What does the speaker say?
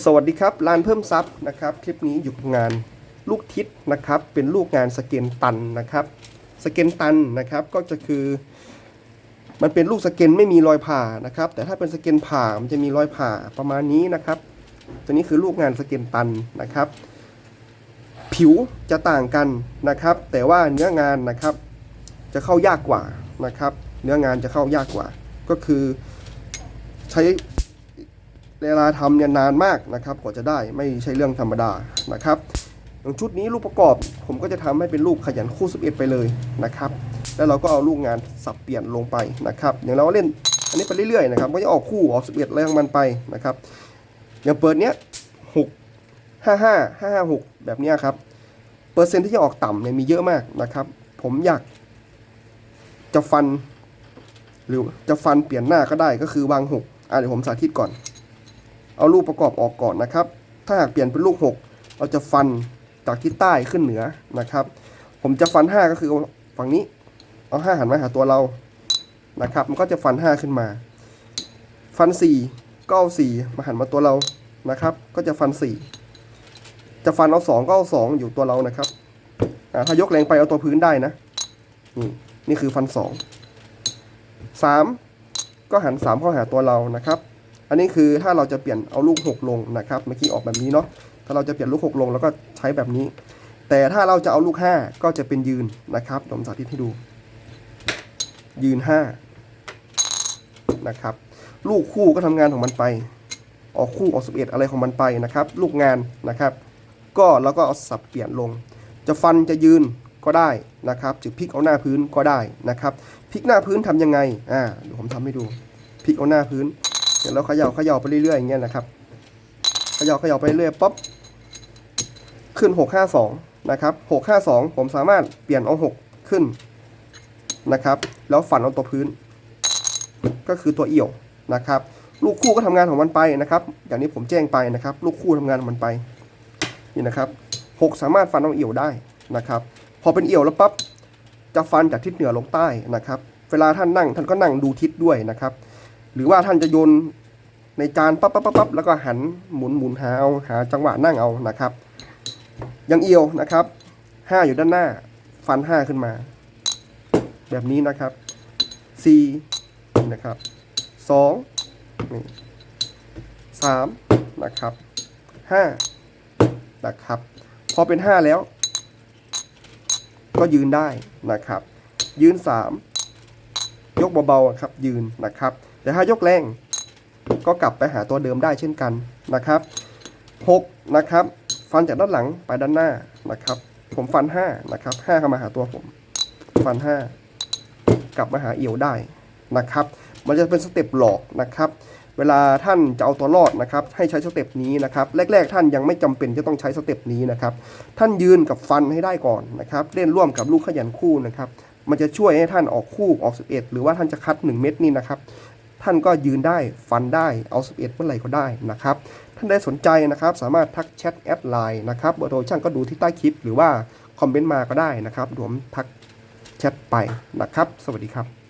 สวัสดีครับร้านเพิ่มซับนะครับ คลิปนี้อยู่งานลูกทิศนะครับ เป็นลูกงานสเกนตันนะครับ สเกนตันนะครับก็จะคือ มันเป็นลูกสเกนไม่มีรอยผ่านะครับ แต่ถ้าเป็นสเกนผ่ามันจะมีรอยผ่าประมาณนี้นะครับ ตัวนี้คือลูกงานสเกนตันนะครับ ผิวจะต่างกันนะครับ แต่ว่าเนื้องานนะครับ จะเข้ายากกว่านะครับ เนื้องานจะเข้ายากกว่า ก็คือใช้ เวลาทำเนี่ยนานมากนะครับกว่าจะได้ไม่ใช่เรื่องธรรมดานะครับอย่างชุดนี้ลูกประกอบผมก็จะทำให้เป็นลูกขยันคู่ 11 ไปเลยนะครับ แล้วเราก็เอาลูกงานสับเปลี่ยนลงไปนะครับอย่างเราเล่นอันนี้ไปเรื่อยๆนะครับก็จะออกคู่ออก 11อะไรของมันไปนะครับอย่างเปิดเนี้ย6 5 5 5 5 6แบบเนี้ยครับเปอร์เซ็นต์ที่จะออกต่ำเนี่ยมีเยอะมากนะครับ ผมอยากจะฟัน หรือจะฟันเปลี่ยนหน้าก็ได้ก็คือวางหกอะเดี๋ยวผมสาธิตก่อน เอาลูกประกอบออกก่อนนะครับ ถ้าหากเปลี่ยนเป็นลูก 6 เราจะฟันจากทิศใต้ขึ้นเหนือนะครับ ผมจะฟัน 5 ก็คือฝั่งนี้ เอา 5 หันมาหาตัวเรานะครับ มันก็จะฟัน 5 ขึ้นมา ฟัน 4 ก็เอา 4 มาหันมาตัวเรานะครับ ก็จะฟัน 4 จะฟันเอา 2 ก็เอา 2 อยู่ตัวเรานะครับถ้ายกแรงไปเอาตัวพื้นได้นะ นี่นี่คือฟัน 2 3 ก็หัน 3 เข้าหาตัวเรานะครับ อันนี้คือถ้าเราจะเปลี่ยนเอาลูก 6 ลงนะครับ เมื่อกี้ออกแบบนี้เนาะ ถ้าเราจะเปลี่ยนลูก 6 ลงแล้วก็ใช้แบบนี้ แต่ถ้าเราจะเอาลูก 5 ก็จะเป็นยืนนะครับผมสาธิตให้ดู ยืน 5 นะครับ ลูกคู่ก็ทำงานของมันไป ออกคู่ออก11อะไรของมันไปนะครับ ลูกงานนะครับ ก็เราก็เอาสับเปลี่ยนลง จะฟันจะยืนก็ได้นะครับจะพลิกเอาหน้าพื้นก็ได้นะครับพลิกหน้าพื้นทำยังไง อ่าเดี๋ยวผมทำให้ดูพลิกเอาหน้าพื้น เดี๋ยวเราเขย่าเขย่าไปเรื่อยๆอย่างเงี้ยนะครับเขย่าเขย่าไปเรื่อยป๊อปขึ้น 652 นะครับ 652 ผมสามารถเปลี่ยนเอา 6 ขึ้นนะครับ แล้วฝันเอาตัวพื้น ก็คือตัวเอี่ยวนะครับ ลูกคู่ก็ทำงานของมันไปนะครับ อย่างนี้ผมแจ้งไปนะครับ ลูกคู่ทำงานของมันไปนี่นะครับ 6 สามารถฟันเอาเอี่ยวได้นะครับ พอเป็นเอี่ยวแล้วปั๊บจะฟันจากทิศเหนือลงใต้นะครับ เวลาท่านนั่งท่านก็นั่งดูทิศด้วยนะครับ หรือว่าท่านจะโยนในจานปั๊บปั๊บปั๊บปั๊บแล้วก็หันหมุนหมุนหาเอาหาจังหวะนั่งเอานะครับ ยังเอียวนะครับห้าอยู่ด้านหน้า ฟันห้าขึ้นมา แบบนี้นะครับสี่นะครับสองนี่สามนะครับห้านะครับ พอเป็นห้าแล้ว ก็ยืนได้นะครับ ยืนสามยกเบาๆครับยืนนะครับ แต่ถ้ายกแรงก็กลับไปหาตัวเดิมได้เช่นกันนะครับ 6 นะครับ ฟันจากด้านหลังไปด้านหน้านะครับ ผมฟัน 5 นะครับ5เข้ามาหาตัวผม ฟัน 5 กลับมาหาเอียวได้นะครับ มันจะเป็นสเต็ปหลอกนะครับ เวลาท่านจะเอาตัวรอดนะครับ ให้ใช้สเต็ปนี้นะครับ แรก ๆ ท่านยังไม่จำเป็นจะต้องใช้สเต็ปนี้นะครับ ท่านยืนกับฟันให้ได้ก่อนนะครับ เล่นร่วมกับลูกขยันคู่นะครับ มันจะช่วยให้ท่านออกคู่ออก11หรือว่าท่านจะคัด 1 เม็ดนี่นะครับ ท่านก็ยืนได้ฟันได้เอา11เมื่อไหร่ก็ได้นะครับ ท่านได้สนใจนะครับสามารถทักแชทแอดไลน์นะครับเบอร์โทรช่างก็ดูที่ใต้คลิป หรือว่าคอมเมนต์มาก็ได้นะครับรวมทักแชทไปนะครับ สวัสดีครับ